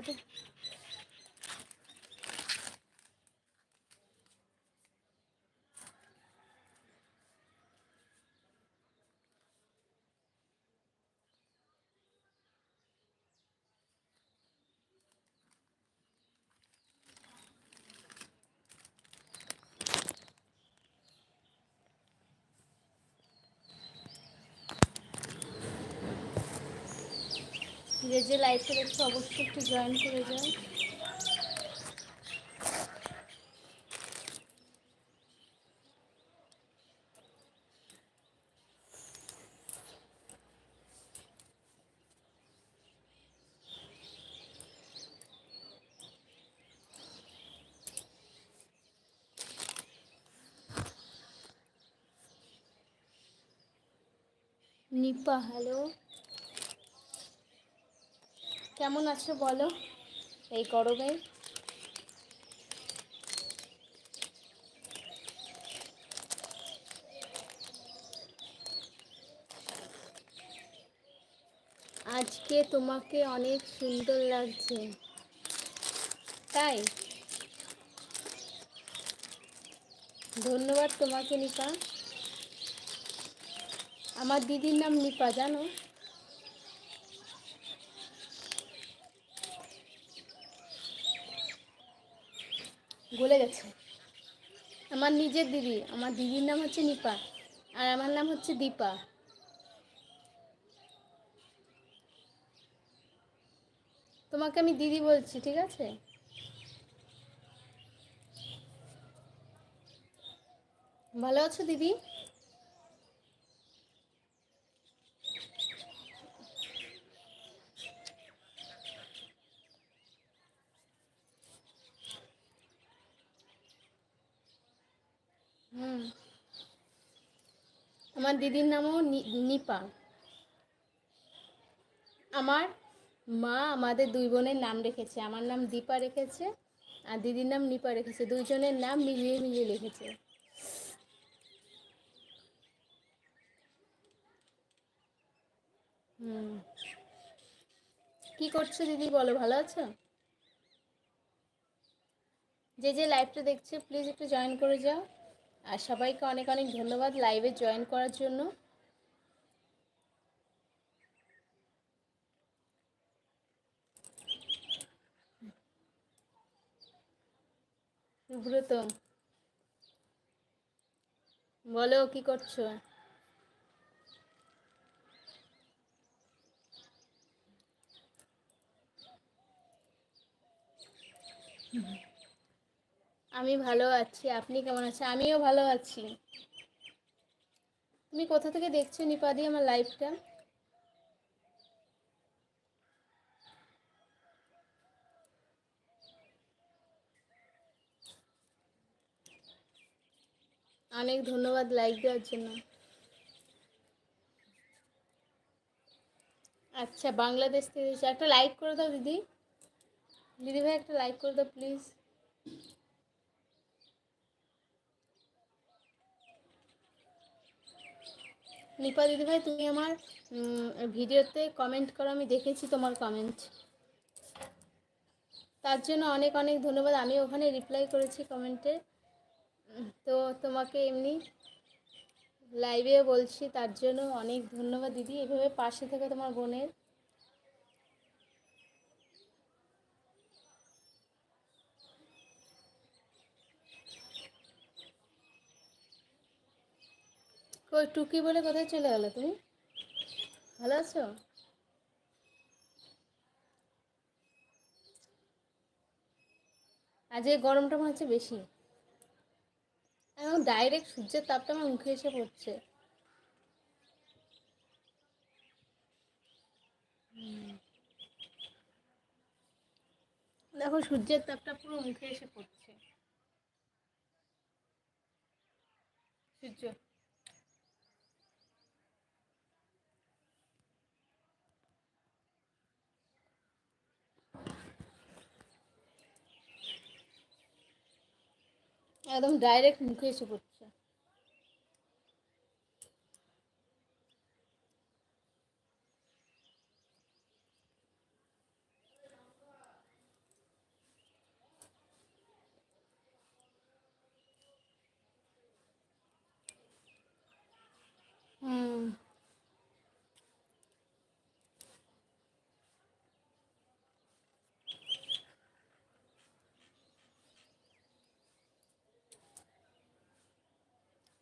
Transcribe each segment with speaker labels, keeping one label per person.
Speaker 1: അത് যে যে লাইফে অবশ্যই একটু জয়েন করে যাও। নিপা হ্যালো কেমন আছো বলো? এই গরমে। আজকে তোমাকে অনেক সুন্দর লাগছে। তাই? ধন্যবাদ তোমাকে, নিপা। আমার দিদির নাম নিপা, জানো? গলে গেছে। আমার নিজের দিদি, আমার দিদির নাম হচ্ছে নিপা আর আমার নাম হচ্ছে দীপা। তোমাকে আমি দিদি বলছি, ঠিক আছে? ভালো আছো দিদি হুম আমার দিদির নামও নিপা। আমার মা আমাদের দুই বোনের নাম রেখেছে। আমার নাম দীপা রেখেছে আর দিদির নাম নিপা রেখেছে। দুইজনের নাম মিলিয়ে মিলিয়ে লিখেছে। হুম। কি করছ দিদি? বলো, ভালো আছো? যে যে লাইভটা দেখছে প্লিজ একটু জয়েন করে যাও। আর সবাইকে অনেক অনেক ধন্যবাদ লাইভে জয়েন করার জন্য। সুব্রত বলো কি করছ? আমি ভালো আছি। আপনি কেমন আছেন? আমিও ভালো আছি। তুমি কোথা থেকে দেখছ নিপাদি আমার লাইভটা? অনেক ধন্যবাদ লাইক দেওয়ার জন্য। আচ্ছা বাংলাদেশ থেকে একটা লাইক করে দাও দিদি। দিদি ভাই, একটা লাইক করে দাও, প্লিজ। নিপা দিদি ভাই, তুমি আমার ভিডিওতে কমেন্ট করো, আমি দেখেছি তোমার কমেন্ট তার জন্য অনেক অনেক ধন্যবাদ। আমি ওখানে রিপ্লাই করেছি কমেন্টে তো তোমাকে এমনি লাইভে বলছি, তার জন্য অনেক ধন্যবাদ দিদি। এভাবে পাশে থেকে তোমার বোনের কই টুকি বলে কোথায় চলে গেলো তুমি? ভালো আছো? আজ এই গরমটা মনে হচ্ছে বেশি। এখন ডাইরেক্ট সূর্যের তাপটা আমার মুখে এসে পড়ছে। দেখো, সূর্যের তাপটা পুরো মুখে এসে পড়ছে। সূর্য। একদম ডাইরেক্ট মুখে এসে পড়ছে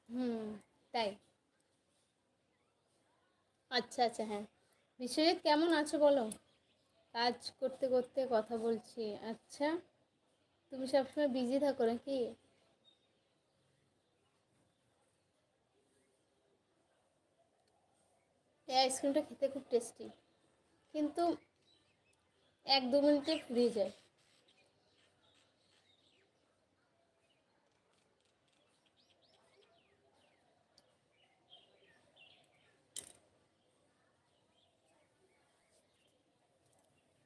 Speaker 1: হুম, তাই? আচ্ছা আচ্ছা হ্যাঁ। বিশ্বজিৎ, কেমন আছো বলো? কাজ করতে করতে কথা বলছি। আচ্ছা তুমি সবসময় বিজি থাকো নাকি? এই আইসক্রিমটা খেতে খুব টেস্টি কিন্তু এক দু মিনিটে ফুরিয়ে যায়।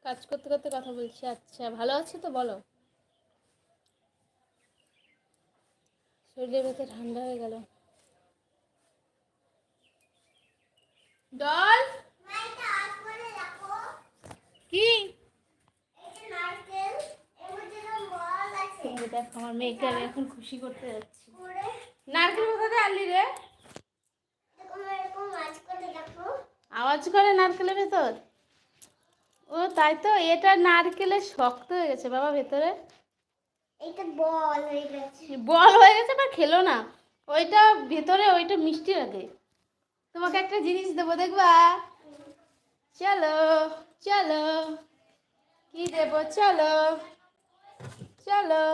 Speaker 1: কাজ করতে করতে কথা বলছি। আচ্ছা ভালো আছো তো বলো? শরীরের ভেতরে ঠান্ডা হয়ে গেল। ডল! কি? দেখ আমার মেয়েকে আমি এখন খুশি করতে যাচ্ছি। নারকেল কোথাতে আনলি রে? আওয়াজ করে নারকেলের ভেতর? ও তাই তো? এটা নারকেলের শক্ত হয়ে গেছে বাবা ভেতরে।
Speaker 2: এটা বল হয়ে গেছে।
Speaker 1: বল হয়ে গেছে বা খেলো না। ওইটা ভেতরে ওইটা মিষ্টি লাগে তোমাকে একটা জিনিস দেবো দেখবা? চলো চলো। কি দেবো? চলো চলো।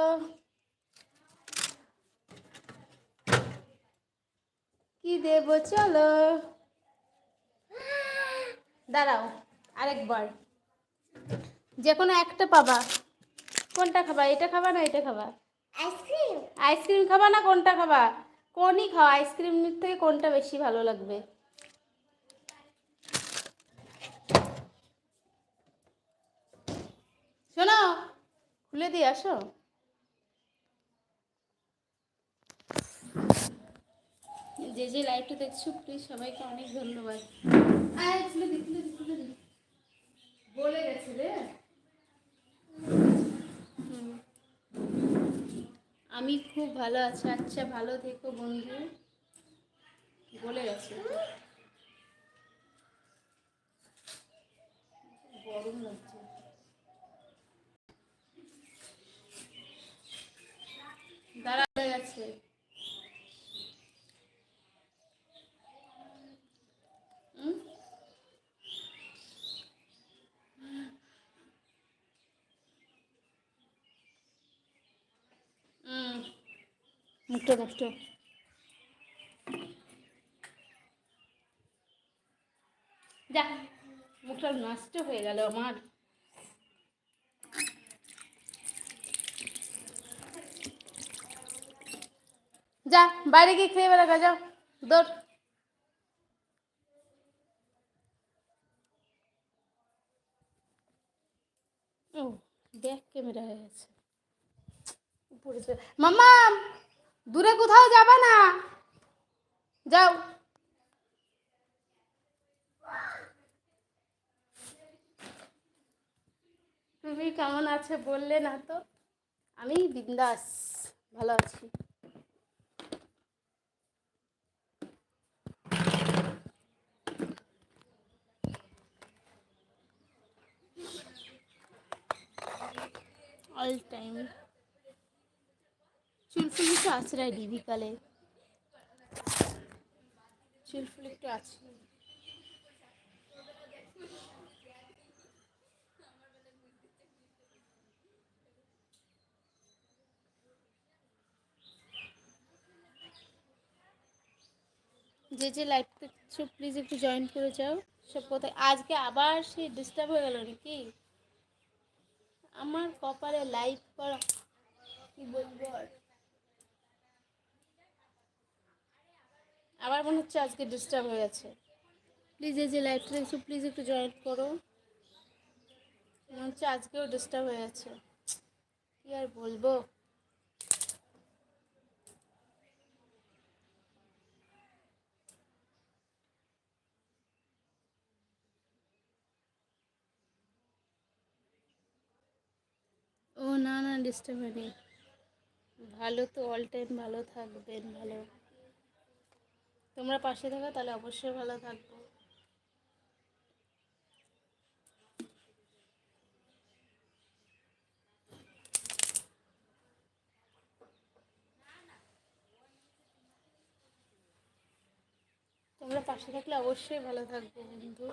Speaker 1: কি দেবো? চলো। দাঁড়াও আরেকবার। যে কোনো একটা পাবা। কোনটা খাবা? এটা খাবা না এটা খাবা?
Speaker 2: আইসক্রিম।
Speaker 1: আইসক্রিম খাবা না কোনটা খাবা? কোনই খাও আইসক্রিম থেকে কোনটা বেশি ভালো লাগবে? শোনো খুলে দিয়ে আসো। যে যে লাইভটা দেখছ প্লিজ সবাইকে অনেক ধন্যবাদ। আয়, খুলে দি, খুলে দি, খুলে দি। বলে গেছে রে। আমি খুব ভালো আছি। আচ্ছা ভালো থেকো বন্ধু। বলে গেছে। গরম লাগছে। দাঁড়া গেছে হুম? হুম মুখটা নষ্ট যা, মুখটা নষ্ট হয়ে গেল আমার। যা, বাইরে গিয়ে খেয়ে বেড়া যাও দৌড়। ও ব্যাক ক্যামেরা হয়ে গেছে। উপরে মাম্মা, দূরে কোথাও যাবে না। যাও। তুমি কেমন আছে বললে না তো? আমি বিন্দাস, ভালো আছি। অল টাইম চুলফুল একটু আছড়াই দিই বিকালে চুলফুল একটু আছে। যে যে লাইভ দেখছ প্লিজ একটু জয়েন করে যাও। সব কোথায় আজকে আবার সে ডিস্টার্ব হয়ে গেল নাকি? আমার কপালে লাইভ করা, কি বলব আর? আবার মনে হচ্ছে আজকে ডিস্টার্ব হয়ে গেছে প্লিজ এই যে লাইভটা দেখছ প্লিজ একটু জয়েন করো। মনে হচ্ছে আজকেও ডিস্টার্ব হয়ে গেছে কি আর বলব? ও, না না ডিস্টার্ব হয়নি। ভালো তো অল টাইম ভালো থাকবেন, ভালো। তোমরা পাশে থাকো তাহলে অবশ্যই ভালো থাকব। তোমরা পাশে থাকলে অবশ্যই ভালো থাকব বন্ধু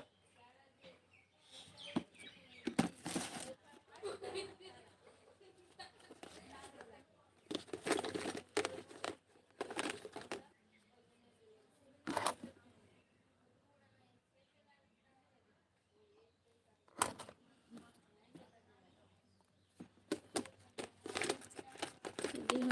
Speaker 1: হুম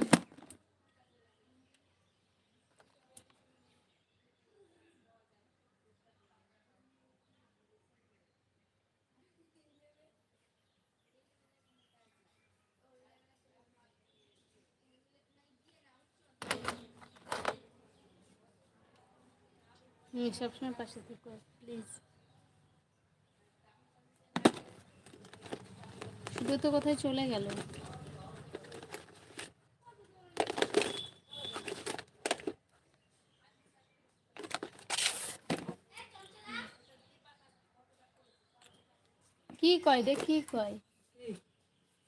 Speaker 1: সবসময় পাশে থেকো প্লিজ শুধু তো কোথায় চলে গেল। কি কয় রে কি কয়?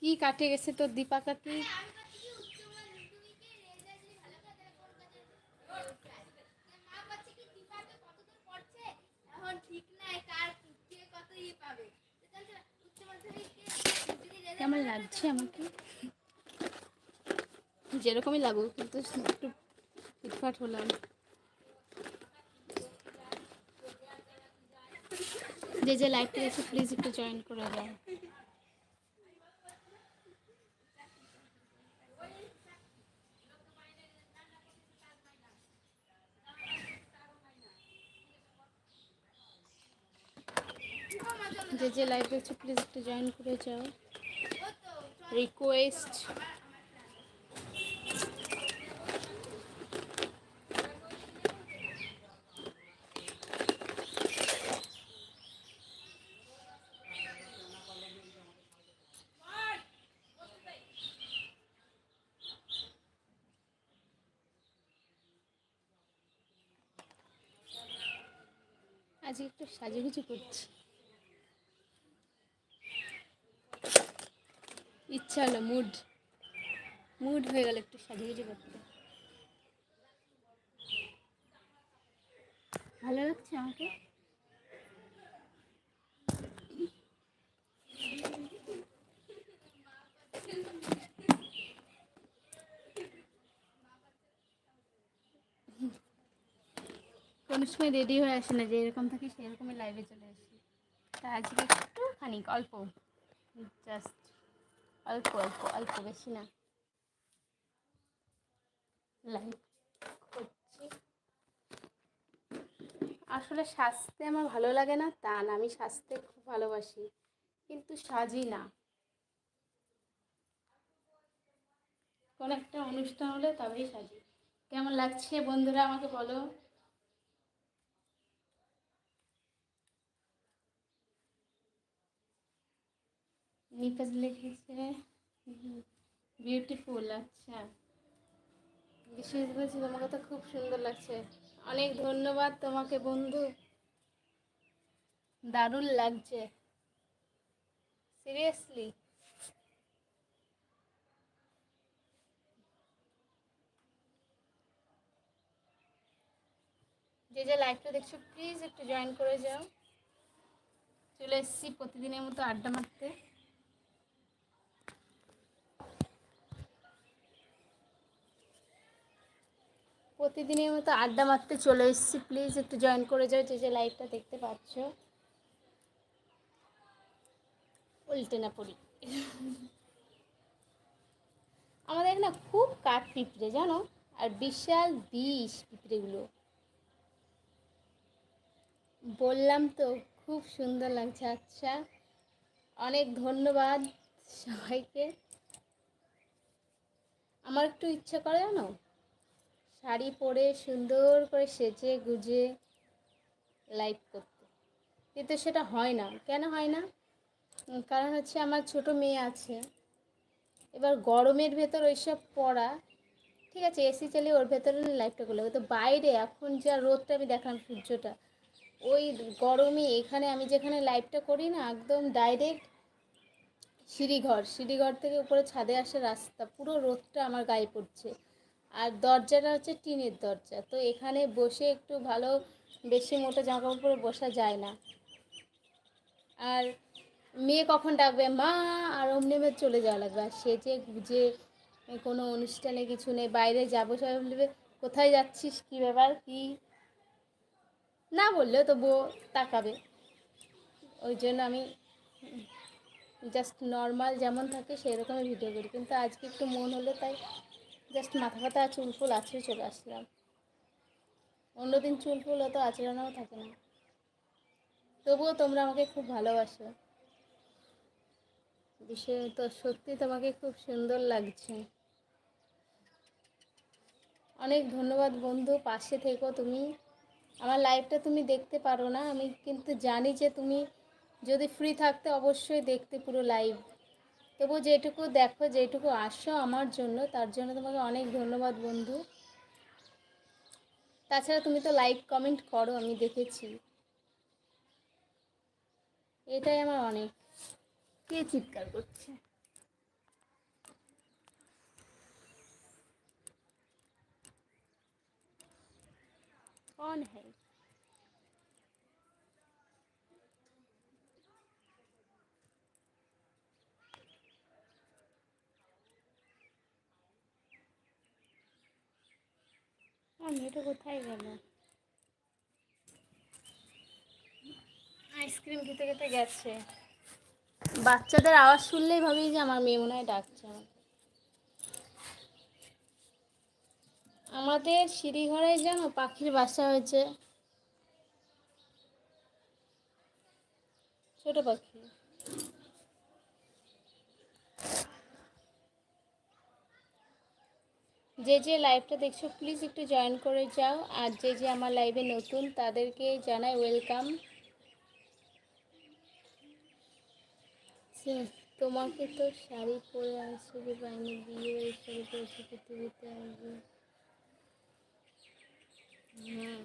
Speaker 1: কি? কাটে গেছে তোর দীপা কাকি কেমন লাগছে আমাকে? যেরকমই লাগুক, কিন্তু একটু ফিটফাট হলাম। যে যে লাইভটা দেখছে প্লিজ একটু জয়েন করে দাও। যে যে লাইভ দেখছ প্লিজ একটু জয়েন করে যাও। রিকোয়েস্ট আজকে একটু সাজুগুজু করছি। হলো মুড মুড হয়ে গেল একটু সাজুগুজু করতে। ভালো লাগছে আমাকে? কোনো সময় রেডি হয়ে আসে না, যে এরকম থাকি সেরকমই লাইভে চলে আসি। তা আজকে একটুখানি অল্প জাস্ট অল্প অল্প অল্প বেশি না লাইভ করছি। আসলে সাজতে আমার ভালো লাগে না, তা না, আমি সাজতে খুব ভালোবাসি, কিন্তু সাজি না। কোনো একটা অনুষ্ঠান হলে তবেই সাজি। কেমন লাগছে বন্ধুরা আমাকে বলো? নিকাজ লিখেছে বিউটিফুল আচ্ছা। বিশেষ বলছি তোমাকে তো খুব সুন্দর লাগছে। অনেক ধন্যবাদ তোমাকে, বন্ধু। দারুণ লাগছে। সিরিয়াসলি যে যে লাইভটা দেখছ প্লিজ একটু জয়েন করে যাও। চলে এসেছি প্রতিদিনের মতো আড্ডা মারতে। প্রতিদিনের মতো আড্ডা মারতে চলে এসেছি। প্লিজ একটু জয়েন করে যাও যে যে লাইভটা দেখতে পাচ্ছ। উল্টে না পড়ি। আমাদের এখানে খুব কাঠ পিঁপড়ে, জানো? আর বিশাল বিষ পিঁপড়েগুলো। বললাম তো, খুব সুন্দর লাগছে। আচ্ছা অনেক ধন্যবাদ সবাইকে। আমার একটু ইচ্ছা করে জানো? শাড়ি পরে সুন্দর করে সেজে গুজে লাইভ করতে। কিন্তু সেটা হয় না। কেন হয় না? কারণ হচ্ছে আমার ছোট মেয়ে আছে। এবার গরমের ভেতর ওইসব পড়া ঠিক আছে এসি চালিয়ে ওর ভেতরে লাইভটা করলে তো বাইরে এখন যা রোদটা আমি দেখলাম সূর্যটা, ওই গরমে এখানে আমি যেখানে লাইভটা করি না, একদম ডাইরেক্ট সিঁড়িঘর। সিঁড়িঘর থেকে উপরে ছাদে আসা রাস্তা, পুরো রোদটা আমার গায়ে পড়ছে। আর দরজাটা হচ্ছে টিনের দরজা। তো এখানে বসে একটু ভালো বেশি মোটা জামা কাপড় পরে বসা যায় না। আর মেয়ে কখন ডাকবে? মা, আর অমনি মেয়ে চলে যাওয়া লাগবে। আর সেজে গুজে কোনো অনুষ্ঠানে কিছু নেই, বাইরে যাব, সবাই বলবে, কোথায় যাচ্ছিস? কী ব্যাপার? কী? না বললেও বউ তাকাবে। ওই জন্য আমি জাস্ট নর্মাল যেমন থাকে সেই রকমই ভিডিও করি। কিন্তু আজকে একটু মন হলো, তাই জাস্ট মাথা ফাতা চুল ফুল আছে চলে আসলাম। অন্যদিন চুল ফুল হতো আচরণও থাকে না। তবুও তোমরা আমাকে খুব ভালোবাসো। বিষয় তো সত্যি তোমাকে খুব সুন্দর লাগছে। অনেক ধন্যবাদ বন্ধু, পাশে থেকো তুমি। আমার লাইভটা তুমি দেখতে পারো না। আমি কিন্তু জানি যে তুমি যদি ফ্রি থাকতে অবশ্যই দেখতে পুরো লাইভ তবু যেটুকু দেখো, যেটুকু আসো আমার জন্য, তার জন্য তোমাকে অনেক ধন্যবাদ বন্ধু। তাছাড়া তুমি তো লাইক কমেন্ট করো, আমি দেখেছি। এটাই আমার অনেক। কে চিৎকার করছে? কন হ্যাঁ মেয়েটা কোথায় গেল? আইসক্রিম খেতে খেতে গেছে। বাচ্চাদের আওয়াজ শুনলেই ভাবি যে আমার মেয়ে মনে হয় ডাকছে আমাদের সিঁড়িঘরে যেন পাখির বাসা হয়েছে। ছোট পাখি। যে যে লাইভটা দেখছ প্লিজ একটু জয়েন করে যাও। আর যে যে আমার লাইভে নতুন, তাদেরকে জানাই ওয়েলকাম তোমাকে তো শাড়ি পরে আসছে যে বাইনে বিয়ে শাড়ি পৃথিবীতে আসবে। হুম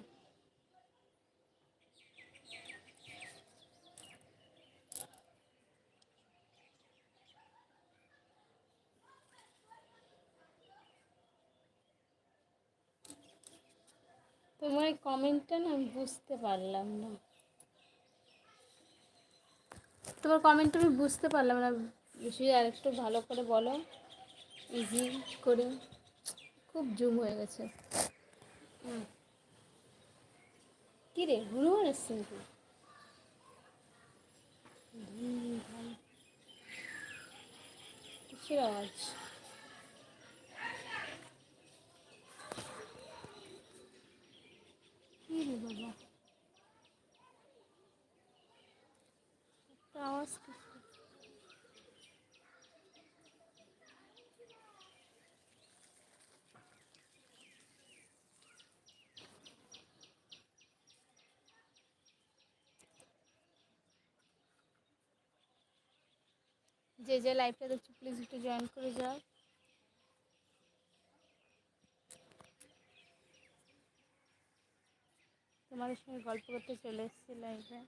Speaker 1: তোমার কমেন্টটা না আমি বুঝতে পারলাম না। তোমার কমেন্টটা আমি বুঝতে পারলাম না। বিষয়ে আর একটু ভালো করে বলো। ইজি করে। খুব জুম হয়ে গেছে। কী রে, হনুমান এসছে নাকি। কিসের আওয়াজ কি রে বাবা একটা আওয়াজ কিসের? যে যে লাইভটা দেখছ প্লিজ একটু জয়েন করে যাও। তোমাদের সঙ্গে গল্প করতে চলে এসেছি লাইভে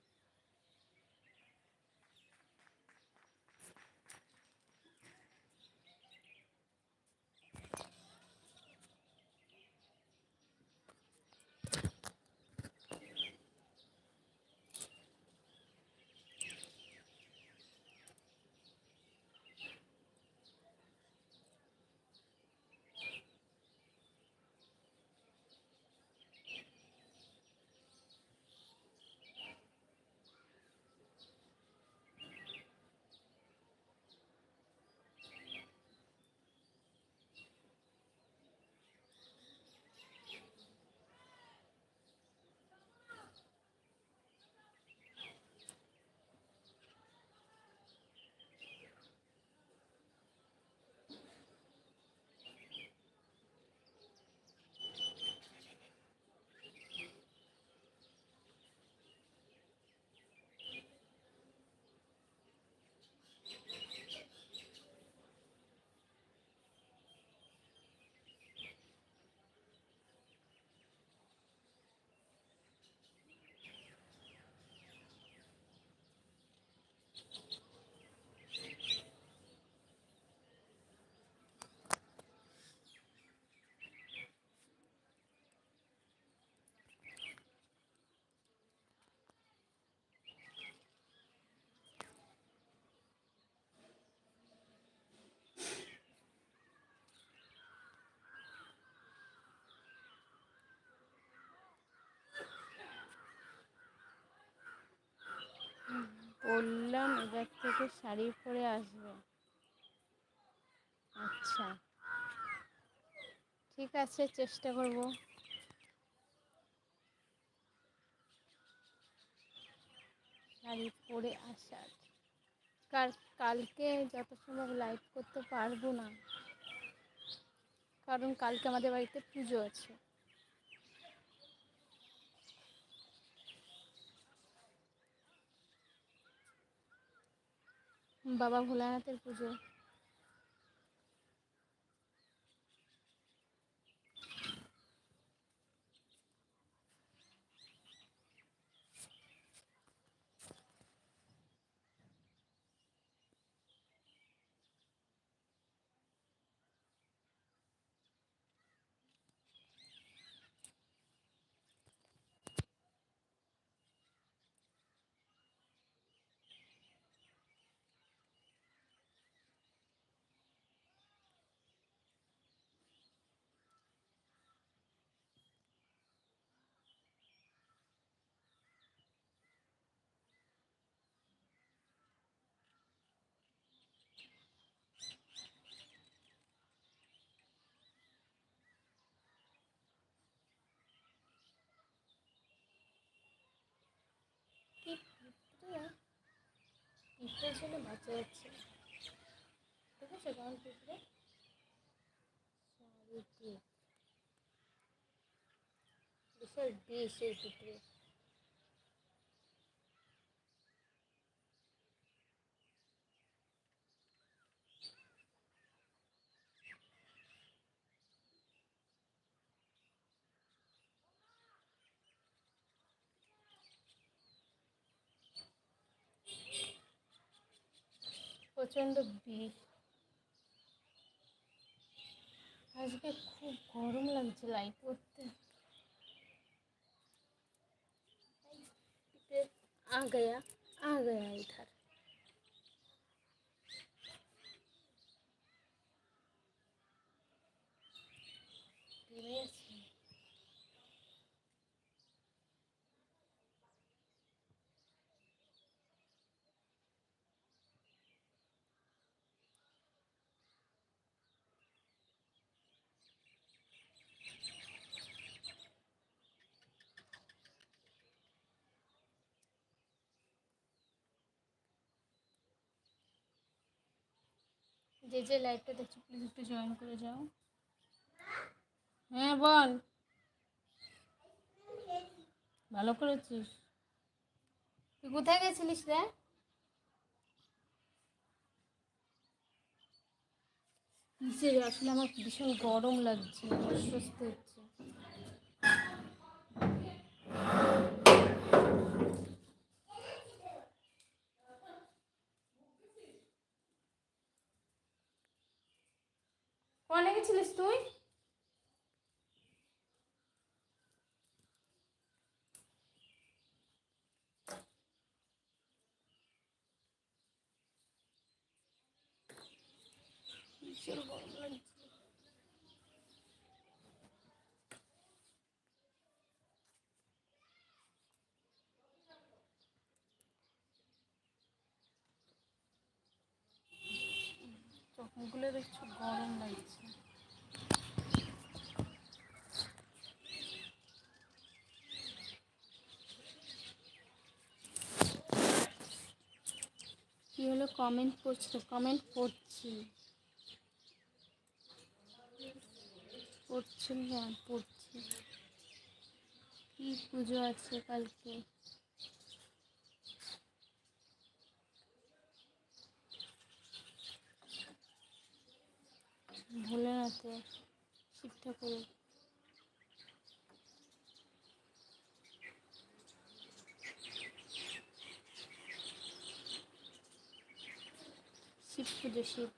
Speaker 1: বললাম, এবার থেকে শাড়ি পরে আসবে। আচ্ছা। ঠিক আছে, চেষ্টা করব। শাড়ি পরে আসার। কাল, কালকে যত সম্ভব লাইভ করতে পারব না। কারণ কালকে আমাদের বাড়িতে পুজো আছে। বাবা ভোলানাথের পুজো। পিঁপড়ে পিঁপড়ের জন্য বাঁচা যাচ্ছে ঠিক আছে কেমন পিঁপড়ে চারিদিক বিশাল বিষ এই পিঁপড়ে প্রচণ্ড বিষ আজকে খুব গরম লাগছে লাইট করতে आ गया आ गया इधर নেমে যে যে লাইভটা দেখছ প্লিজ একটু জয়েন করে যাও। হ্যাঁ বল। ভালো করেছিস। তুই কোথায় গেছিলিস রে? নিচে আসলে আমার ভীষণ গরম লাগছে অস্বস্তি হচ্ছে কনে গেছিলিস তুই? চলো লাগছে চোখগুলো দেখছ, গরম লাগছে। কি হলো? কমেন্ট পড়ছো কমেন্ট পড়ছি পড়ছি হ্যাঁ পড়ছি কি পুজো আছে কালকে? ভোলেনাথে শিব ঠাকুরের শিব পুজো শিব।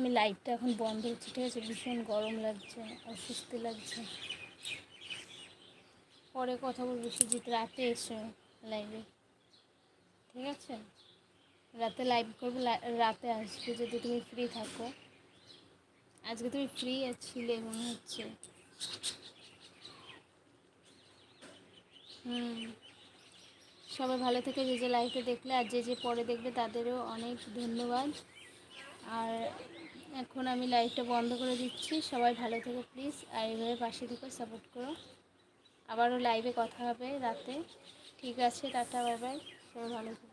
Speaker 1: আমি লাইটটা এখন বন্ধ হচ্ছে, ঠিক আছে? ভীষণ গরম লাগছে, অস্বস্তি লাগছে। পরে কথা বলবি, সুজিত রাতে এসো লাইভে ঠিক আছে? রাতে লাইভ করবে রাতে আসবে যদি তুমি ফ্রি থাকো। আজকে তুমি ফ্রি ছিলে মনে হচ্ছে। হুম। সবাই ভালো থেকে, যে যে লাইভটা দেখলে আর যে যে পরে দেখবে তাদেরও অনেক ধন্যবাদ। আর এখন আমি লাইটটা বন্ধ করে দিচ্ছি। সবাই ভালো থেকো প্লিজ, আর এইভাবে পাশে থেকে সাপোর্ট করো। আবারও লাইভে কথা হবে রাতে। ঠিক আছে, টাটা বাই বাই সবাই ভালো থেকো।